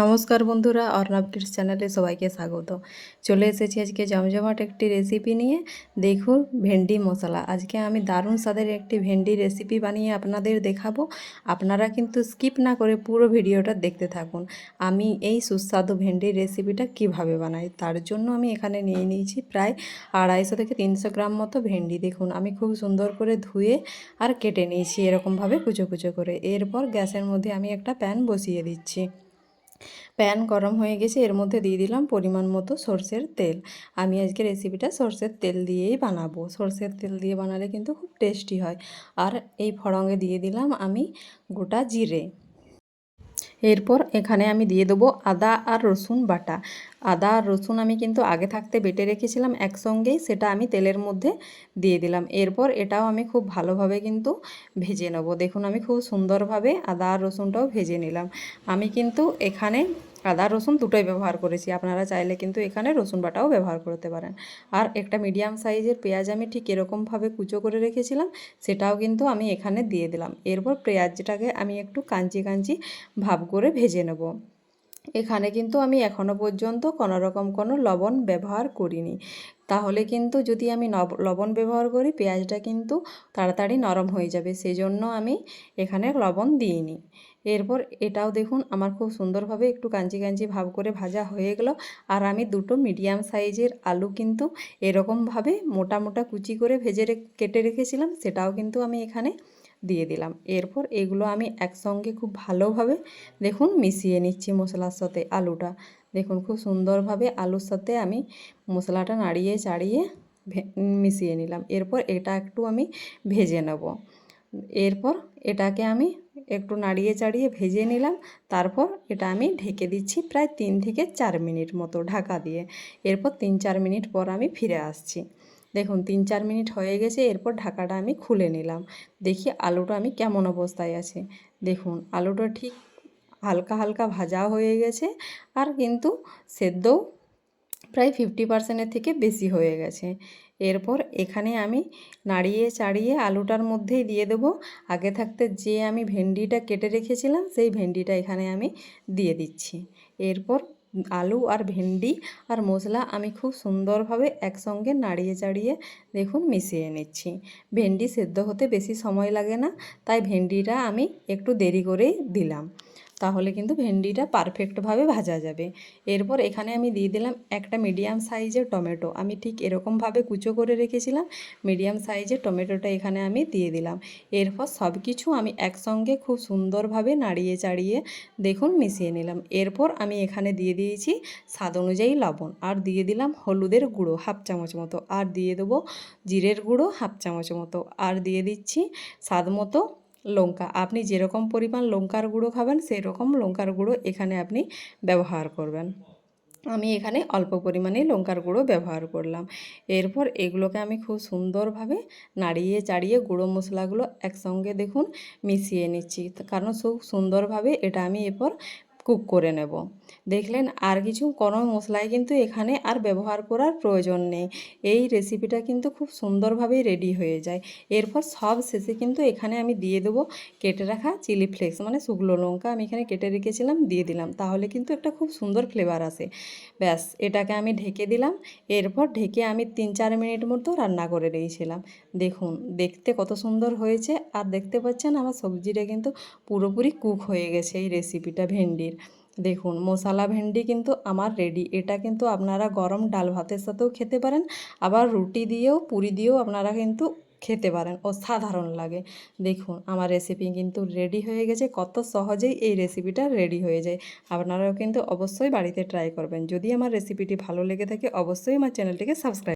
নমস্কার বন্ধুরা, অর্ণব কিডস চ্যানেলে সবাইকে স্বাগত। চলে এসেছি আজকে জমজমাট একটি রেসিপি নিয়ে। দেখুন, ভেন্ডি মশলা। আজকে আমি দারুণ স্বাদের একটি ভেন্ডি রেসিপি বানিয়ে আপনাদের দেখাবো। আপনারা কিন্তু স্কিপ না করে পুরো ভিডিওটা দেখতে থাকুন। আমি এই সুস্বাদু ভেন্ডির রেসিপিটা কীভাবে বানাই, তার জন্য আমি এখানে নিয়ে নিয়েছি প্রায় আড়াইশো থেকে তিনশো গ্রাম মতো ভেন্ডি। দেখুন, আমি খুব সুন্দর করে ধুয়ে আর কেটে নিয়েছি এরকমভাবে কুচো কুচো করে। এরপর গ্যাসের মধ্যে আমি একটা প্যান বসিয়ে দিচ্ছি। প্যান গরম হয়ে গেছে, এর মধ্যে দিয়ে দিলাম পরিমাণ মতো সর্ষের তেল। আমি আজকে রেসিপিটা সর্ষের তেল দিয়েই বানাবো। সর্ষের তেল দিয়ে বানালে কিন্তু খুব টেস্টি হয়। আর এই ফড়ঙে দিয়ে দিলাম আমি গোটা জিরে। এরপর এখানে আমি দিয়ে দেবো আদা আর রসুন বাটা। আদা আর রসুন আমি কিন্তু আগে থাকতে বেটে রেখেছিলাম একসঙ্গেই, সেটা আমি তেলের মধ্যে দিয়ে দিলাম। এরপর এটাও আমি খুব ভালোভাবে কিন্তু ভেজে নেব। দেখুন, আমি খুব সুন্দরভাবে আদা আর রসুনটাও ভেজে নিলাম। আমি কিন্তু এখানে আদা, রসুন দুটোই ব্যবহার করেছি। আপনারা চাইলে কিন্তু এখানে রসুন বাটাও ব্যবহার করতে পারেন। আর একটা মিডিয়াম সাইজের পেঁয়াজ আমি ঠিক এরকমভাবে কুচো করে রেখেছিলাম, সেটাও কিন্তু আমি এখানে দিয়ে দিলাম। এরপর পেঁয়াজটাকে আমি একটু কাঞ্চি কাঞ্চি ভাব করে ভেজে নেব। এখানে কিন্তু আমি এখনও পর্যন্ত কোনো রকম কোনো লবণ ব্যবহার করিনি। তাহলে কিন্তু যদি আমি লবণ ব্যবহার করি, পেঁয়াজটা কিন্তু তাড়াতাড়ি নরম হয়ে যাবে। সেজন্য আমি এখানে লবণ দিইনি। এরপর এটাও দেখুন, আমার খুব সুন্দরভাবে একটু কাঞ্চি কাঞ্চি ভাব করে ভাজা হয়ে গেল। আর আমি দুটো মিডিয়াম সাইজের আলু কিন্তু এরকমভাবে মোটা মোটা কুচি করে ভেজে কেটে রেখেছিলাম, সেটাও কিন্তু আমি এখানে দিয়ে দিলাম। এরপর এগুলো আমি একসঙ্গে খুব ভালোভাবে দেখুন মিশিয়ে নিচ্ছি মশলার সাথে আলুটা। দেখুন খুব সুন্দরভাবে আলুর সাথে আমি মশলাটা নাড়িয়ে চাড়িয়ে মিশিয়ে নিলাম। এরপর এটা একটু আমি ভেজে নেব। এরপর এটাকে আমি একটু নাড়িয়ে চাড়িয়ে ভেজে নিলাম। তারপর এটা আমি ঢেকে দিচ্ছি প্রায় তিন থেকে চার মিনিট মতো ঢাকা দিয়ে। এরপর তিন চার মিনিট পর আমি ফিরে আসছি। দেখুন, তিন, চার মিনিট হয়ে গেছে, এরপর ঢাকাটা আমি খুলে নিলাম। দেখি আলুটা আমি কেমন অবস্থায় আছে। দেখুন, আলুটা ঠিক হালকা হালকা ভাজা হয়ে গেছে আর কিন্তু সেদ্ধও প্রায় ফিফটি পার্সেন্টের থেকে বেশি হয়ে গেছে। এরপর এখানে আমি নাড়িয়ে, চাড়িয়ে আলুটার মধ্যেই দিয়ে দেবো। আগে থাকতে যে আমি ভেন্ডিটা কেটে রেখেছিলাম, সেই ভেন্ডিটা এখানে আমি দিয়ে দিচ্ছি। এরপর আলু আর ভেন্ডি আর মশলা আমি খুব সুন্দরভাবে একসঙ্গে নাড়িয়ে চাড়িয়ে দেখুন মিশিয়ে নিচ্ছি। ভেন্ডি সেদ্ধ হতে বেশি সময় লাগে না, তাই ভেন্ডিটা আমি একটু দেরি করেই দিলাম। তাহলে কিন্তু ভেন্ডিটা পারফেক্টভাবে ভাজা যাবে। এরপর এখানে আমি দিয়ে দিলাম একটা মিডিয়াম সাইজের টমেটো। আমি ঠিক এরকমভাবে কুচো করে রেখেছিলাম মিডিয়াম সাইজের টমেটোটা এখানে আমি দিয়ে দিলাম। এরপর সব কিছু আমি একসঙ্গে খুব সুন্দরভাবে নাড়িয়ে চাড়িয়ে দেখুন মিশিয়ে নিলাম। এরপর আমি এখানে দিয়ে দিয়েছি স্বাদ অনুযায়ী লবণ আর দিয়ে দিলাম হলুদের গুঁড়ো হাফ চামচ মতো। আর দিয়ে দেবো জিরের গুঁড়ো হাফ চামচ মতো। আর দিয়ে দিচ্ছি স্বাদ মতো লঙ্কা। আপনি যেরকম পরিমাণ লঙ্কার গুঁড়ো খাবেন সেই রকম লঙ্কার গুঁড়ো এখানে আপনি ব্যবহার করবেন। আমি এখানে অল্প পরিমাণে লঙ্কার গুঁড়ো ব্যবহার করলাম। এরপর এগুলোকে আমি খুব সুন্দরভাবে নাড়িয়ে চাড়িয়ে গুঁড়ো মশলাগুলো একসঙ্গে দেখুন মিশিয়ে নিচ্ছি। কারণ খুব সুন্দরভাবে এটা আমি এরপর কুক করে নেব। দেখলেন, আর কিছু কোনো মশলাই কিন্তু এখানে আর ব্যবহার করার প্রয়োজন নেই। এই রেসিপিটা কিন্তু খুব সুন্দরভাবেই রেডি হয়ে যায়। এরপর সব শেষে কিন্তু এখানে আমি দিয়ে দেবো কেটে রাখা চিলি ফ্লেক্স মানে শুকনো লঙ্কা। আমি এখানে কেটে রেখেছিলাম, দিয়ে দিলাম। তাহলে কিন্তু একটা খুব সুন্দর ফ্লেভার আসে। ব্যাস, এটাকে আমি ঢেকে দিলাম। এরপর ঢেকে আমি তিন চার মিনিট মতো রান্না করে দিয়েছিলাম দেখুন, দেখতে কত সুন্দর হয়েছে। আর দেখতে পাচ্ছেন, আমার সবজিটা কিন্তু পুরোপুরি কুক হয়ে গেছে এই রেসিপিটা ভেন্ডির। দেখুন, মশলা ভেন্ডি কিন্তু আমার রেডি এটা কিন্তু আপনারা গরম ডাল ভাতের সাথেও খেতে পারেন, আবার রুটি দিয়েও, পুরি দিয়েও আপনারা কিন্তু খেতে পারেন, অসাধারণ লাগে। দেখুন, আমার রেসিপি কিন্তু রেডি হয়ে গেছে, কত সহজেই এই রেসিপিটা রেডি হয়ে যায়। আপনারাও কিন্তু অবশ্যই বাড়িতে ট্রাই করবেন। যদি আমার রেসিপিটি ভালো লেগে থাকে, অবশ্যই আমার চ্যানেলটিকে সাবস্ক্রাইব